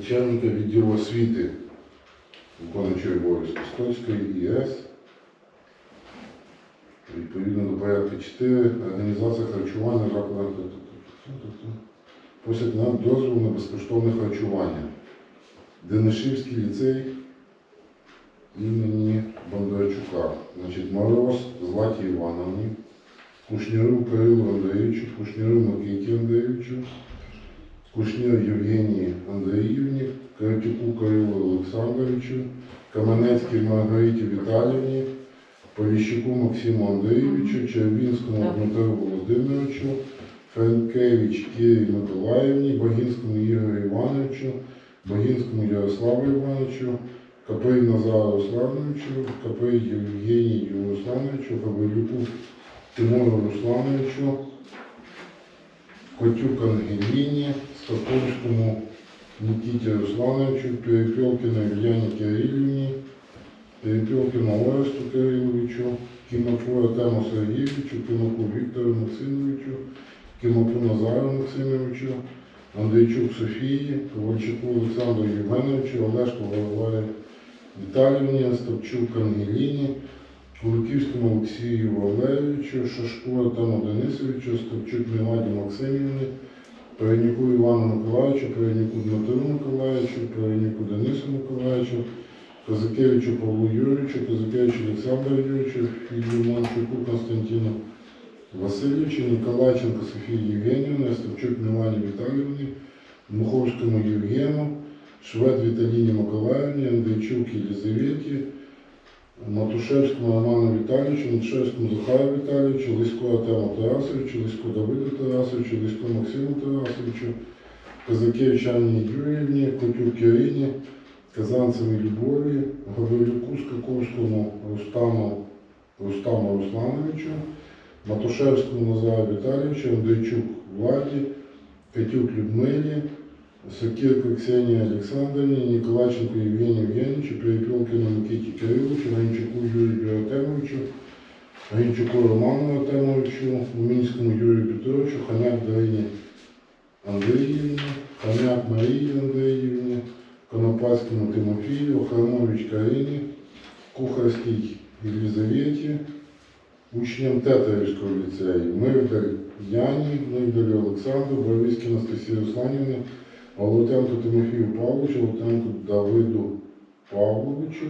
начальника відділу освіти виконуючої обов'язки Стоцької ІС. Відповідно до порядку 4 організація харчування закладів. Просять нам дозвіл на безкоштовне харчування. Денишівський ліцей імені Бондарчука. Значить, Мороз Златі Івановні, Кушніру Кирилу Андрійовичу, Кушніру Микиті Андрійовичу, Кушнір Євгенії Андріївні, Каратюку Кирилу Олександровичу, Каменецькій Маргариті Віталіївні, Поліщуку Максиму Андрійовичу, Червінському Дмитру Володимировичу, Франкевич Кирі Миколаївні, Багінському Ігорю Івановичу, Багінському Ярославу Івановичу, Капей Назару Руслановичу, Капей Євгенію Руслановичу, Гаврилюку Тимуру Руслановичу, Котюк Ангеліні, Стаковському Нікіті Руслановичу, Перепілкіна Ільяні Кирилівні, Перепілкіну Оресту Кириловичу, Кімаку Артему Сергійовичу, Кімаку Віктору Максимовичу, Кімаку Назару Максимовичу, Андрійчук Софії, Ковальчуку Олександру Євгеновичу, Олешку Варварі Віталіївні, Остапчук Ангеліні, Куликівському Олексію Валерійовичу, Шашку Артему Денисовичу, Остапчук Міладі Максимівні, Переніку Івану Миколаївичу, Переніку Дмитру Миколаївичу, Переніку Денису Миколаївичу, Козакевичу Павлу Юрійовичу, Козакевичу Олександру Юрійовичу, Філімончуку Константину Васильовичу, Ніколайченко Софії Євгенівні, Остапчук Мілані Віталіївні, Муховському Євгену, Швед Віталіні Миколаївні, Андрійчук Єлізаветі, Матушевському Роману Віталійовичу, Матушевському Захару Віталійовичу, Лиську Артему Тарасовичу, Лиську Давиду Тарасовичу, Лиську Максиму Тарасовичу, Казакевич Анні Юріївні, Котюк Ірині, Казанцевій Любові, Гаврилюку Скаковському Рустаму, Рустаму Руслановичу, Матушевському Назару Віталійовичу, Андрійчук Владі, Петюк Людмилі, Сокирко Ксенії Олександрівні, Ніколайченко Євгенію Євгенійовичу, Перепілкину Микиті Кириловичу, Ганчуку Юрію Артемовичу, Ганчуку Роману Артемовичу, Умінському Юрію Петровичу, Ханяк Дарині Андріївні, Ханяк Марії Андріївні, Конопаському Тимофію, Храмович Карині, Кухарській Єлізаветі, учням Тетерівського ліцею, Мирдаль Яні, Мирдалю Олександру, Боровицькій Анастасії Русланівні, Волотенко Тимофію Павловичу, Волотенко Давиду Павловичу,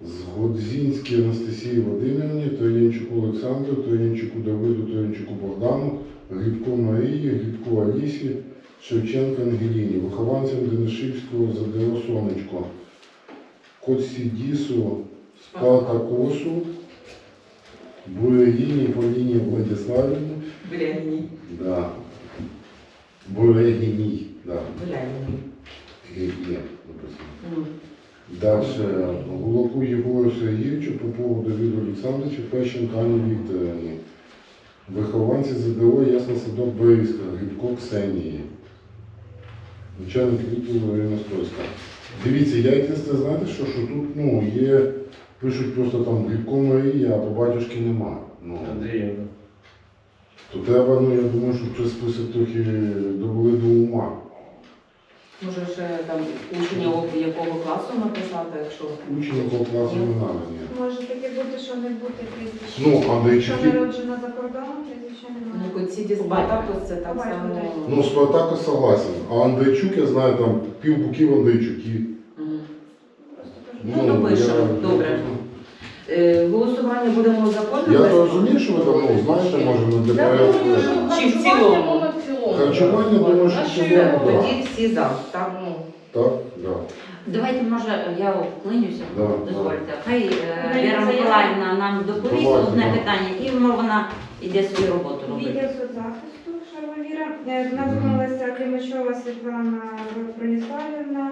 Згодзінській Анастасії Володимирівні, Троєнчуку Олександру, Троєнчуку Давиду, Троєнчуку Богдану, Глібко Марії, Глібко Алісі, Шевченка Ангеліні, вихованцям Денишівського ЗДО Сонечко, Коцідісу, Спартакосу, Бурегіні Поліні Владиславівні, да. Бурегіній, да. Блядні. Є написано. Дальше Гулаку Єгору Сергійовичу, Попову Давіду Олександровичу, Фещенко Анні Вікторівні. Вихованці ЗДО Ясна Садок Бориска, Грибко Ксенії. Начальник відділу Ірина Стольська. Дивіться, я єдине знаєте, що, що тут ну, є, пишуть просто там Грибко Марія, а по батюшки нема. Ну, Андріївна. То треба, ну я думаю, щоб цей список трохи довели до ума. Може ще там учня якого класу написати, якщо Учнів класу не треба, ні. Може таке бути, що не бути прізвища. Ну, Якщо Андрійчуки, народжена за кордоном, прізвища ну, немає. коли ці дізбата, то це так само. ну Спартака согласен. А Андрійчук, я знаю, там пів буків Андрійчуки. Мгм. Просто теж. Ну, напишемо, я- добре. Е, Голосування будемо за кожне Я то розумію, що ви там, ну, знаєте, може, на для порядку. Чи в цілому? в. Харчування, думаю, що в цілому, Тоді всі за, так? Ну, Так, да. Давайте, може, я вклинюся, Да, дозвольте. Хай е, Віра. Миколаївна нам доповість Давайте, одне да. питання, і може вона йде свою роботу робити. Відділ соцзахисту Шарвавіра. Е, До нас звернулася Клімачова Світлана Броніславівна.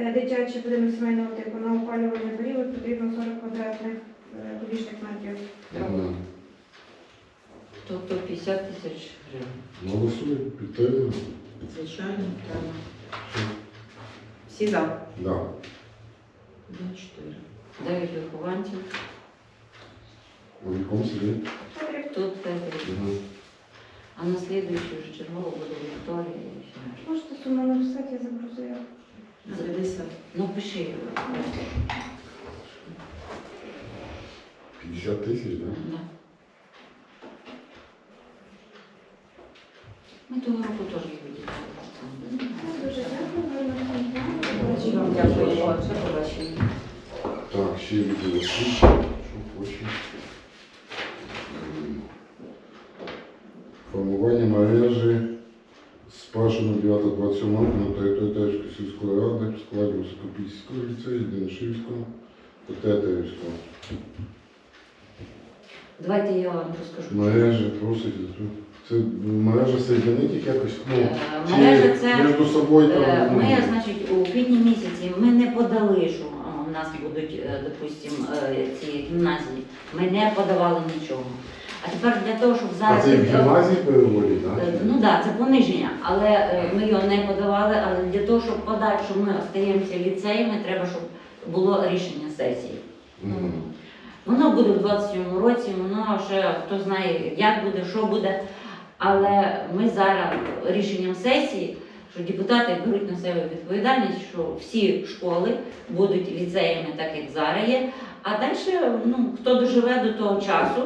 Е, Дитячий будинок сімейного типу на опалювальний період потрібно 40 квадратних кубічних метрів. Мгм. Тобто 50 тисяч гривень. Голосуй, підтримуємо. Звичайно, треба. Всі за. Да. Один, чотири. Дев'ять вихованців. У якому селі? Добре. Тут п'ять. Мгм. А на слідуючий вже чергово буде Вікторія і все. Можете суму написати, я загрузую. На 50. Ну пиши. 50 тисяч, так? Да. Ми того року теж їх виділяли. Дуже дякую, гарного Дуже побачення. Так, ще відділ освіти, що хоче. Формування мережі з 1.09.27 року на території сільської ради в складі Високопільського ліцею, Денишівського та Тетерівського. Давайте я вам розкажу. Мережі просить. Це мережа соєдинить якось, ну, Е, чи Мережа це між собою там, Е, ну, Ми, значить, у квітні місяці ми не подали, що е, у нас будуть, допустим, е, ці гімназії. Ми не подавали нічого. А тепер для того, щоб а зараз. це в гімназії переводять, так? Ну так, да, це пониження, але ми його не подавали. Але для того, щоб подати, що ми остаємося ліцеями, треба, щоб було рішення сесії. Мгм. Воно буде в 27-му році, воно ще хто знає, як буде, що буде. Але ми зараз рішенням сесії, що депутати беруть на себе відповідальність, що всі школи будуть ліцеями, так як зараз є. А далі, ну, хто доживе до того часу,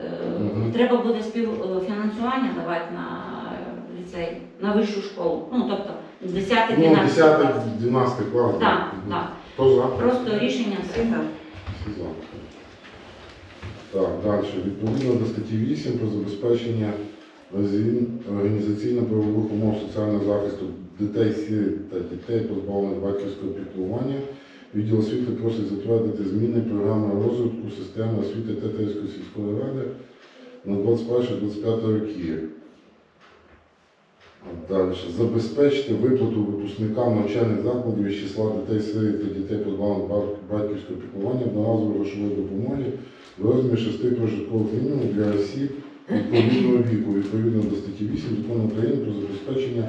е, треба буде співфінансування давати на е, ліцей, на вищу школу. Ну, тобто 10 Ну, 12 10 клас. 12 клас. Так, так. Просто рішення Всі. Всі за. Так, далі. Відповідно до статті 8 про забезпечення організаційно- організаційно-правових умов соціального захисту дітей сиріт та дітей, позбавлених батьківського піклування, відділ освіти просить затвердити зміни програми розвитку системи освіти Тетерівської сільської ради на 21-25 роки. Далі. Забезпечити виплату випускникам навчальних закладів із числа дітей сиріт та дітей позбавлених бат- батьківського піклування одноразової грошової допомоги в розмірі шести прожиткових мінімумів для осіб відповідного віку, відповідно до статті 8 Закону України про забезпечення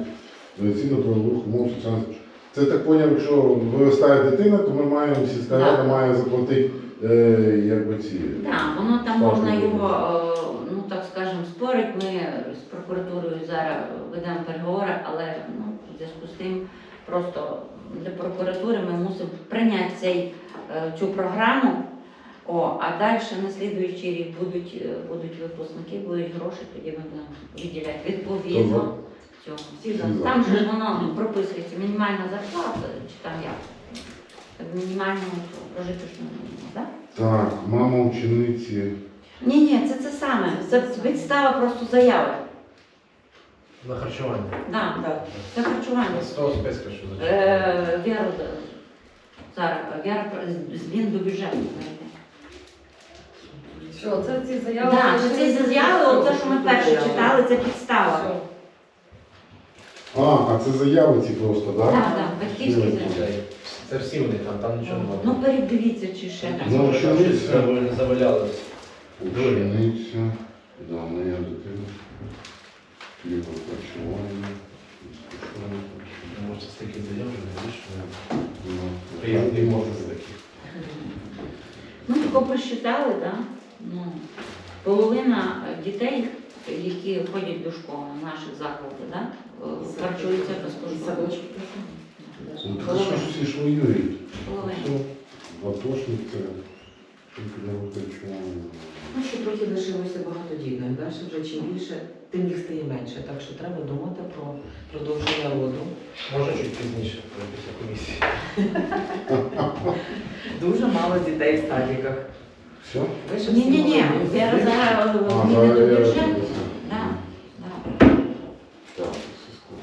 організаційно-правових умов соціальних. Це так поняв, якщо виростає дитина, то ми маємо, сільська рада має заплатити е, якби ці. Так, воно там можна його, е, ну так скажемо, спорити. Ми з прокуратурою зараз ведемо переговори, але ну, в зв'язку з тим просто для прокуратури ми мусимо прийняти цей, е, цю програму. О, а далі на слідуючий рік будуть, е, будуть випускники, будуть гроші, тоді ми будемо виділяти відповідно. Там же воно прописується мінімальна зарплата, чи там як? Мінімального прожиточного мінімуму, так? Так, мама учениці. Ні, ні, це це саме. Це підстава просто заяви. На харчування. Да, Так. це харчування. З того списка, що зачитав. Е, Віра, зараз, Віра, змін до бюджету. Що, це ці заяви? Так, це ці заяви, оце, що ми перше читали, це підстава. Все. А, а це заяви ці просто, так? Так, так, батьківські заяви. Це, всі вони там, там нічого немає. Ну передивіться, чи ще. Ну, там учениця. щось. Учениця, да, моя дитина. Хлібо харчування. безкоштовне харчування. Може, стільки заяв вже не більше. Ну, Приємний мозок такий. Ну, тако посчитали, так? Ну, половина дітей, які ходять до школи, наших закладів, да? харчуються безкоштовно. Садочки. Ну, так що ж всі ж воюють? Половина. Все, атошниця, тільки не. Ну, що трохи лишилося багатодітних. Далі вже чим більше, тим їх стає менше. Так що треба думати про продовження роду. Може, чуть пізніше, після комісії. Дуже мало дітей в садиках. Все? Ви Ні, ні, ні. я зараз е, А, зміни до бюджету. Да, да. Так, це складно.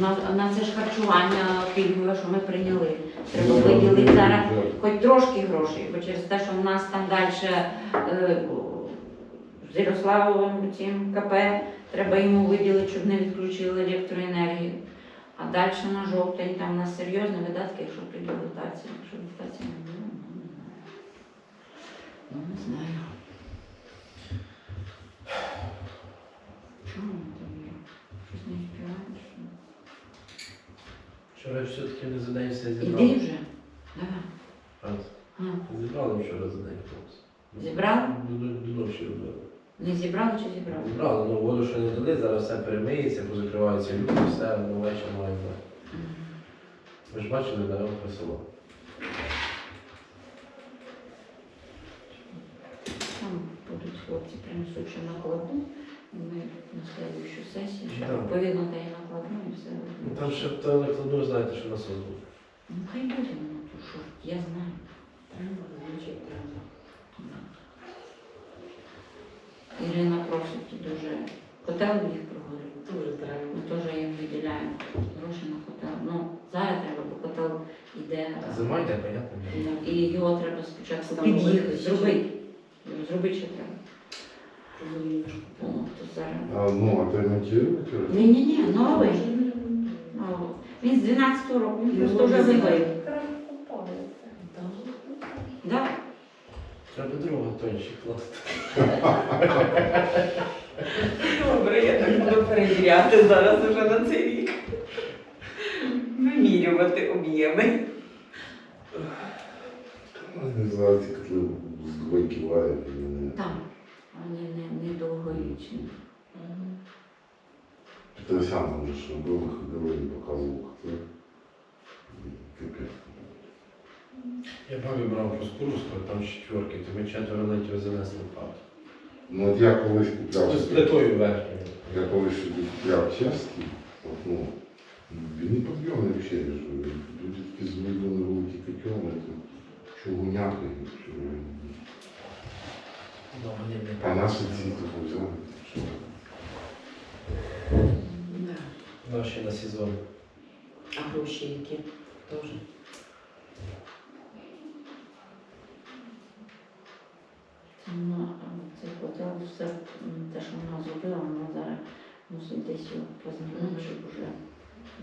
На, на це ж харчування пільгове, що ми прийняли. Треба виділити зараз хоч трошки грошей, бо через те, що в нас там далі е, з Ярославовим цим КП, треба йому виділити, щоб не відключили електроенергію. А далі на жовтень там у нас серйозні видатки, якщо прийде дотація. Якщо дотація не буде, ну не знаю. Ну не знаю. Чому там є? Щось не співаєш? Вчора все-таки не за день все Іди зібрали. вже. Давай. А, Зібрали вчора за день хлопці. Зібрали? До, до, до ночі робили. Не зібрали чи зібрали? Правда, ну воду ще не дали, зараз все перемиється, позакриваються люки, все, ну вечір має бути. Ви ж бачили, дерева село. Там будуть хлопці принесуть ще накладну. Ми на слідчу сесію ще Да. відповідно та й накладну і все. Ну там ще в накладну знаєте, що насос був. Ну хай буде, ну то що, я знаю. Треба, значить, треба. Ірина просить дуже котел їх проводити. Дуже треба. Ми теж їм виділяємо гроші на котел. Ну, зараз треба, бо котел йде. Зима йде, понятно. І його треба спочатку Там під'їхати, зробити. Зробити ще треба. Зараз. А, ну, а ти? Ні, ні, ні, новий. Новий. Він з 12 року, він просто вже вивив. Да. Треба другого тончик класти. Добре, я так буду перевіряти зараз уже на цей рік. Вимірювати об'єми. Не знаю, ці котли з і вони- не, не довговічні. Петросян там же що були, ходили і. Капець. Я бабі брав по скуруску, там четверки, то ми четверо ледь його занесли в хату. Ну от я колись купляв. Ну, з плитою верхньою. Я колись собі купляв чеський, от, ну, він не підйомний взагалі, люди такі змінили великі котьони, то чугуняки, що а наші ці типу взяли. Наші на сезон. А гроші які теж. Ну, а цей все те, що вона зробила, вона зараз мусить десь його позмінити, щоб вже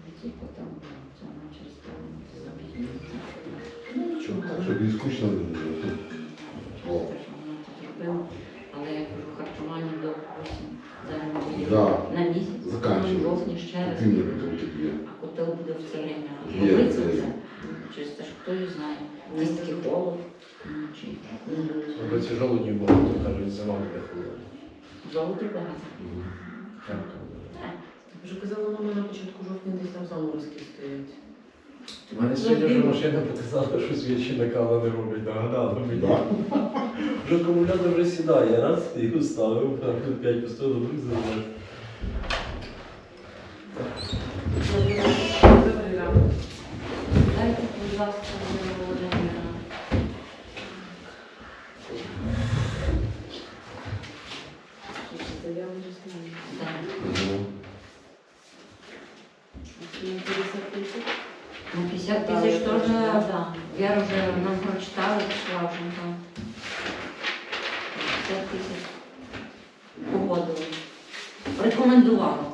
від цей котел. Це вона через те запізнюється. Ну нічого. Щоб і скучно не було. Через те, що вона це зробила. Але я кажу, харчування до 8 зараз ми будемо Да. на місяць, ну, жовтні ще раз. Ти тобі. А котел буде в це время Є, робиться вже. Через те, що хто її знає. Десь такий холод. ну, чи Бо ці жолудні було, то кажуть, зима буде холодно. Золоті багато. Так. Вже казала мама на початку жовтня десь там заморозки стоять. У мене сьогодні вже машина показала, що свічі на кава не роблять, нагадала мені. Да? Вже акумулятор вже сідає, раз, і його ставив, так, п'ять поставив, друг. Я вже. Да. 50 тисяч. 50 Да, я теж, теж, да. да. Віра вже нам прочитала, пішла вже там. 50 тисяч. 充分度啊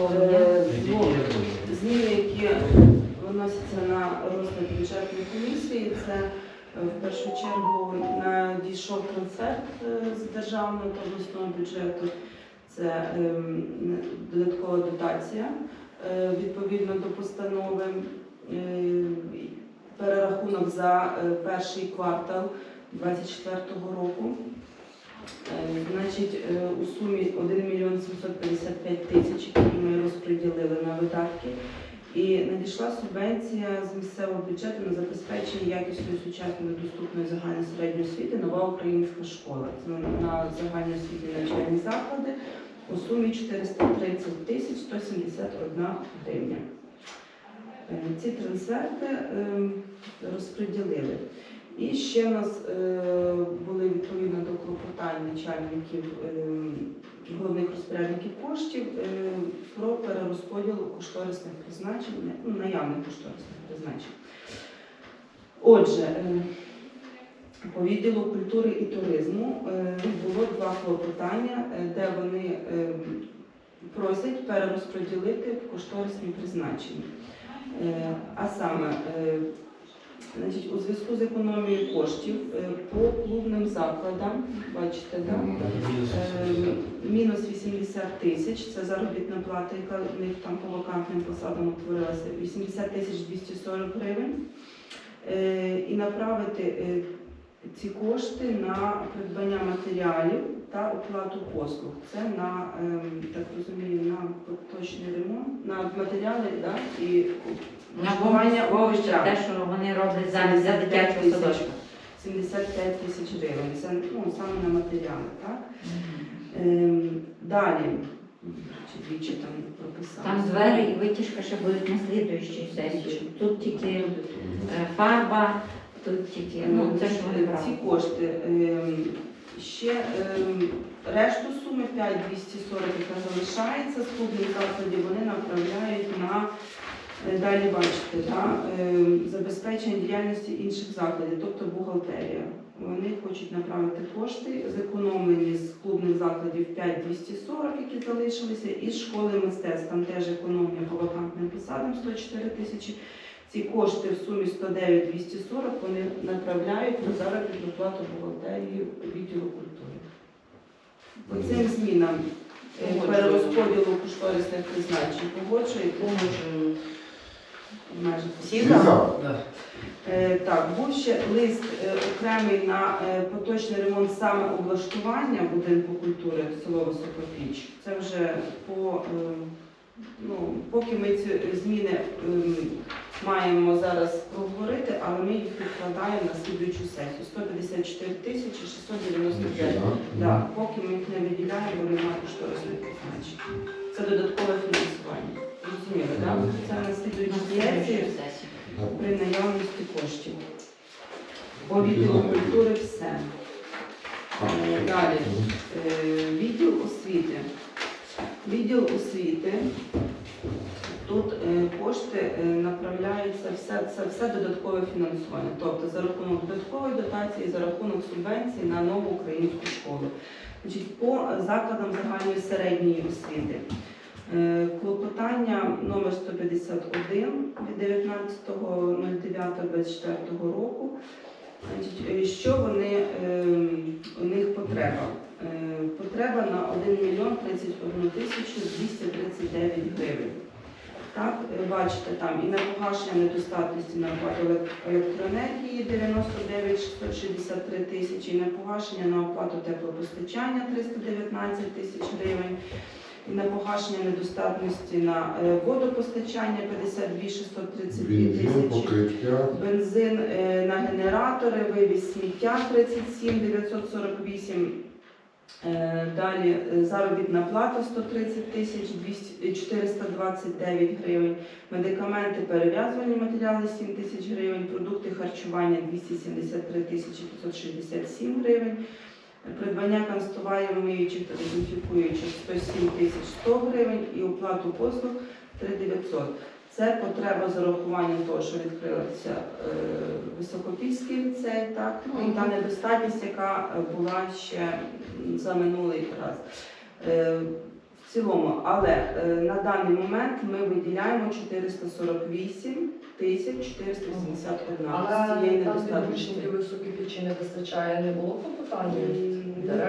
Е, ну. Зміни, які виносяться на розгляд бюджетної комісії, це е, в першу чергу надійшов е, з державного та обласного бюджету. Це ем, додаткова дотація е, відповідно до постанови. Е, Перерахунок за е, перший квартал 2024 року. Е, Значить, е, у сумі 1 мільйон 755 тисяч, які ми розподілили на видатки. І надійшла субвенція з місцевого бюджету на забезпечення якісної сучасної доступної загальної середньої освіти нова українська школа. Це на загальноосвітні навчальні заклади у сумі 430 тисяч 171 гривня. Е, Ці трансферти ем, розподілили. І ще в нас е, були відповідно до клопотань начальників ем, головних розпорядників коштів е, про перерозподіл кошторисних призначень, ну, наявних кошторисних призначень. Отже, е, По відділу культури і туризму е, було два клопотання, е, де вони е, просять перерозподілити кошторисні призначення. Е, А саме, е, значить, у зв'язку з економією коштів е, по клубним закладам, бачите, да? Е, мінус 80 тисяч, це заробітна плата, яка в них там по вакантним посадам утворилася, 80 тисяч 240 гривень. Е, І направити е, ці кошти на придбання матеріалів та оплату послуг. Це на, ем, так розумію, на поточний ремонт, на матеріали да? і На влаштування те, що вони роблять зараз для дитячого садочка. 75 тисяч гривень. Це ну, саме на матеріали, так? Ем, далі, чи двічі там прописали. Там двері і витяжка ще будуть на слідуючій сесії. Тут тільки е, фарба, тут тільки, ну це ж вони брали. Ці кошти. ем, Ще ем, решту суми 5240, яка залишається з клубних закладів, вони направляють на далі бачите, да, ем, забезпечення діяльності інших закладів, тобто бухгалтерія. Вони хочуть направити кошти, зекономлені з клубних закладів 5240, які залишилися, і з школи мистецтв. Там теж економія по вакантним посадам 104 тисячі. Ці кошти в сумі 109 240 вони направляють на заробітну плату бухгалтерії відділу культури. По цим змінам е, перерозподілу кошторисних призначень погоджуєте Погоджую. Майже Всі за? Е, Так, був ще лист е, окремий на е, поточний ремонт саме облаштування будинку культури село Високопіч. Це вже по е, ну, поки ми ці зміни ем, маємо зараз проговорити, але ми їх відкладаємо на слідуючу сесію. 154 тисячі 699. Да, поки ми їх не виділяємо, вони мають кошторисне призначення. Це додаткове фінансування. Розуміли, так? Це на слідуючій сесії. при наявності коштів. По відділу культури все. Е, Далі. Е, Відділ освіти. Відділ освіти. Тут е, кошти направляються, все, це все додаткове фінансування. Тобто за рахунок додаткової дотації, за рахунок субвенцій на нову українську школу. Значить, по закладам загальної середньої освіти. Е, Клопотання номер 151 від 19.09.24 року. Е, що вони, е, у них потреба? Е, Потреба на 1 мільйон 31 тисячу 239 гривень. Так, бачите, там і на погашення недостатності на оплату електроенергії 99 663 тисячі, і на погашення на оплату теплопостачання 319 тисяч гривень, на погашення недостатності на е, водопостачання 52 632 тисячі. Бензин е, на генератори, вивіз сміття 37 948. Е, Далі заробітна плата 130 тисяч 429 гривень. Медикаменти, перев'язувальні матеріали 7 тисяч гривень. Продукти харчування 273 тисячі 567 гривень. Придбання канцтоварів, миючих та дезінфікуючих 107 тисяч 100 гривень і оплату послуг 3900. Це потреба з урахуванням того, що відкрилася е, Високопільський ліцей, так, і та недостатність, яка була ще за минулий раз. Е, в цілому, але е, на даний момент ми виділяємо 448 тисяч 481 Але з цієї там, недостатності. високі печі не вистачає, не було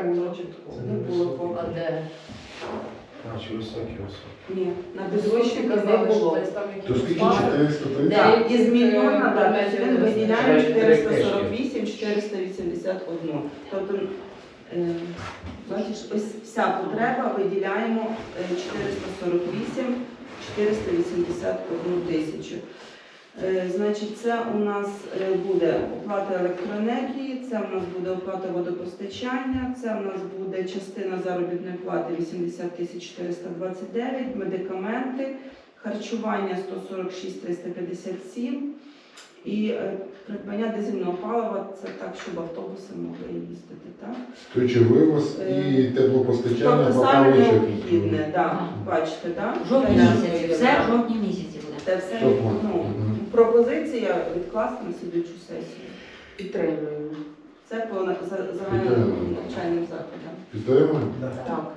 було. чи такого? Не було. А де? А, чи високі високі. Ні, на Підвищення не казали, що було. десь там То скільки 430? Так, із мільйона не виділяємо вистачає. 448, 481. Тобто, бачиш, ось вся потреба виділяємо е, 448, 481 тисячу. Е, Значить, це у нас е, буде оплата електроенергії, це у нас буде оплата водопостачання, це у нас буде частина заробітної плати 80 тисяч 429, медикаменти, харчування 146 357 і е, придбання дизельного палива, це так, щоб автобуси могли їздити. Так? То вивоз і теплопостачання Тобто саме ще необхідне, да. бачите, так? Жовтні місяці, все в жовтні місяці буде. Це все Тобто, ну, пропозиція відкласти на слідуючу сесію. Підтримуємо. Це по загальним навчальним закладам. Підтримуємо? Так.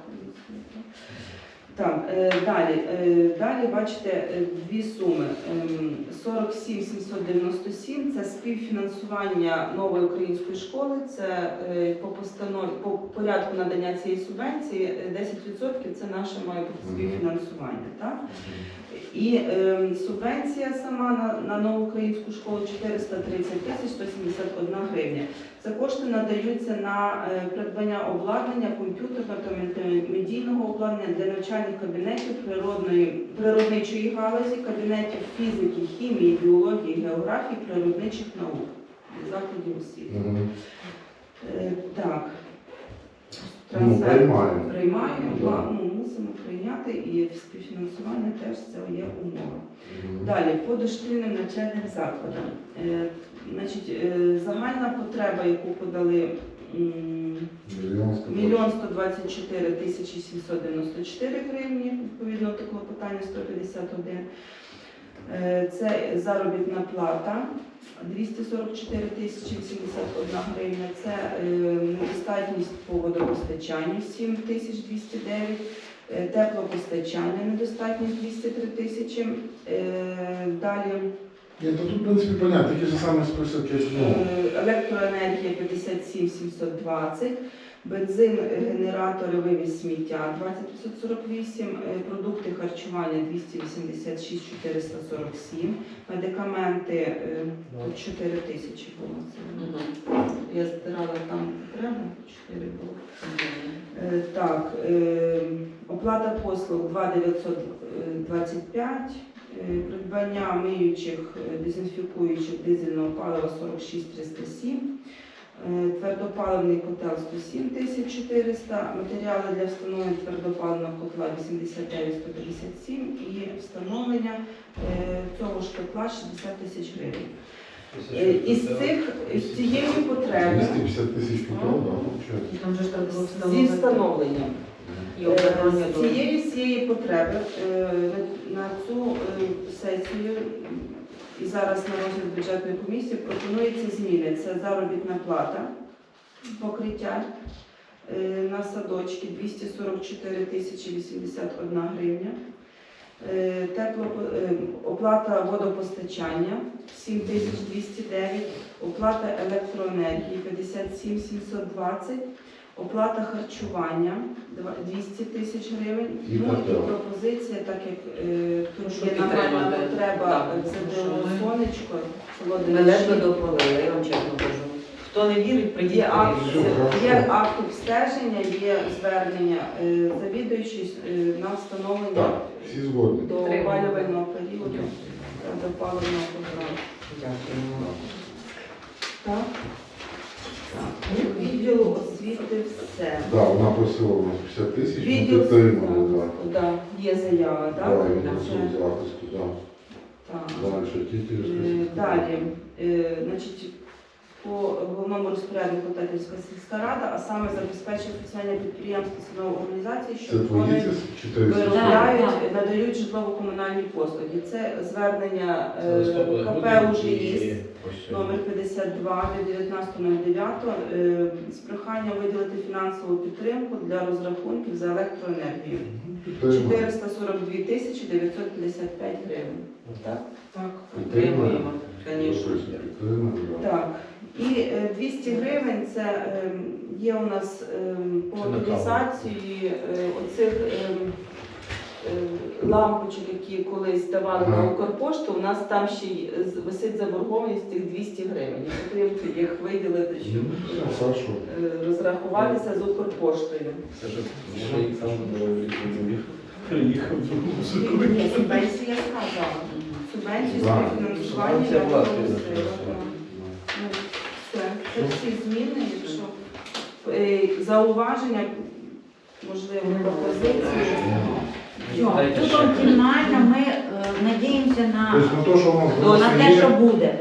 Так, е, далі. Е, далі бачите е, дві суми. Ем, 47 797 це співфінансування нової української школи. Це е, по постанові по порядку надання цієї субвенції е, 10% це наше має бути співфінансування. Так? І ем, субвенція сама на, на нову українську школу 430 тисяч 171 гривня. Це кошти надаються на е, придбання обладнання, комп'ютерного та мультимедійного обладнання для навчальних кабінетів природної, природничої галузі, кабінетів фізики, хімії, біології, географії, природничих наук закладів освіти. Мгм. Е, Так. Ну, Трансфер приймаємо. приймаємо, Да. ну, мусимо прийняти і співфінансування теж це є умова. Мгм. Далі, по дошкільним навчальним закладам. Е, значить, е, загальна потреба, яку подали Мільйон сто мільйон 124 тисячі 794 гривні, відповідно до клопотання 151. Е, Це заробітна плата 244 тисячі 81 гривня. Це е, недостатність по водопостачанню 7 тисяч 209. Е, Теплопостачання недостатність 203 тисячі. Далі Ні, то тут, в принципі, понятно, такий же самий список, як ну. Е, електроенергія 57 720, бензин, е, генератори, вивіз сміття 20 548, е, продукти харчування 286 447, медикаменти е, тут 4 тисячі було. Це, Я збирала там треба, 4 було. Е, Так, е, оплата послуг 2925, е, придбання миючих, е, дезінфікуючих дизельного палива 46 307, е, твердопаливний котел 107 400, матеріали для встановлення твердопаливного котла 89 157 і встановлення е, цього ж котла 60 тисяч гривень. Е, Із цих, з цієї потреби 250 тисяч купив, да, Там же ж треба було зі встановити встановленням. І обладнання Е, цієї всієї потреби е, на- на цю е, сесію і зараз на розгляд бюджетної комісії пропонується зміни. Це заробітна плата, покриття е, на садочки 244 тисячі 81 гривня. Е, Тепло, е, оплата водопостачання 7209, оплата електроенергії 57 720, оплата харчування два- 200 тисяч гривень. І Ну і пропозиція, так як е, тут щоб є нагальна підтримати. потреба Так, в ЗДО що ми- сонечко, Володимир. допалили, я вам чесно кажу. Хто не вірить, прийдіть. Є акт, є акт обстеження, є звернення е, завідуючий е, на встановлення Так, всі згодні. до опалювального періоду та до опалювального програму. Дякуємо. Так. Так. Відділу освіти все. Да, вона просила у нас 50 тисяч, ми Відділ підтримали, так, да. да, є заява, Да, так? і Це- вносив захисту, да. так. Далі, тільки Е, розкажіть. Далі, е, значить, по головному розпоряднику Татівська сільська рада, а саме забезпечує спеціальне підприємство установи організації, Це що твої вони ці 400? виробляють, Так, надають житлово-комунальні послуги. Це звернення е, КП грудень «Ужиїзд» номер 52 від 19.09 е, з проханням виділити фінансову підтримку для розрахунків за електроенергію. 442 тисячі 955 гривень. Так. Так, підтримуємо, звісно. Так. І е, 200 гривень це е, є у нас е, по утилізації е, оцих е, е, лампочок, які колись давали на Укрпошту. У нас там ще й з- висить заборгованість тих 200 гривень. Потрібно їх виділити, щоб Ну, е, розрахуватися з Укрпоштою. Це ж приїхав до Ні, субвенції я сказала. Субвенції Да. співфінансування Це я. Ну, це всі зміни, якщо е, зауваження, можливо, пропозиції. Все, тут оптимально ми е, надіємося на, Тобто на те, що у нас на вносить те, є, що буде.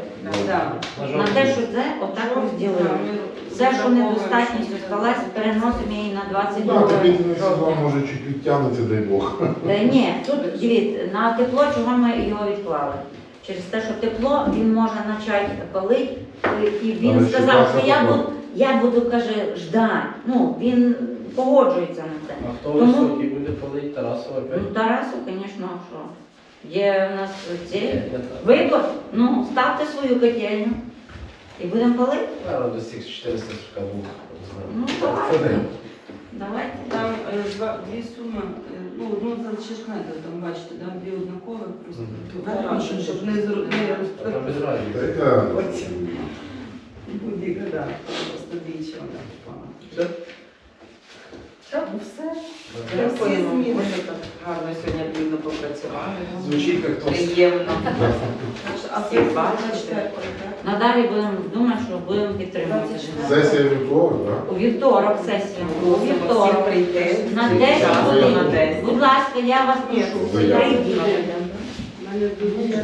Да. На те, що це отак розділили. Все, що недостатність осталась, переносимо її на Да, 22 капітальний сезон роки. може чуть відтягнеться, дай Бог. Та ні, тут дивіться, на тепло, чого ми його відклали? Через те, що тепло він може почати палити. І він Але ще сказав, що я буду я буду, каже, ждать. Ну, він погоджується на це. А хто Тому- високий буде палить Тарасова Ну, опять? Тарасу, звісно, що. Є в нас ці так. вибор. Ну, ставте свою котельню і будемо палити. Наверно, до цих 442. Ну, давайте. Давайте. Там е, два, дві суми, е, ну, одну зачеркнете, там бачите, да, дві однакові, просто Мгм. витрачені, щоб не А там без разниці. Будь-яка, да, просто двічі вона впала. Все? Ну все. Дякуємо. зміни. Ми так гарно сьогодні плідно попрацювали. Звучить як тост. Приємно. А Всі бачите. Надалі будемо думати, що будемо підтримувати. Сесія вівторок, так? У вівторок сесія. У Просимо всіх вівторок. прийти. На 10 час, годин. на 10. Будь ласка, я вас прошу. Прийдіть. Мене дуже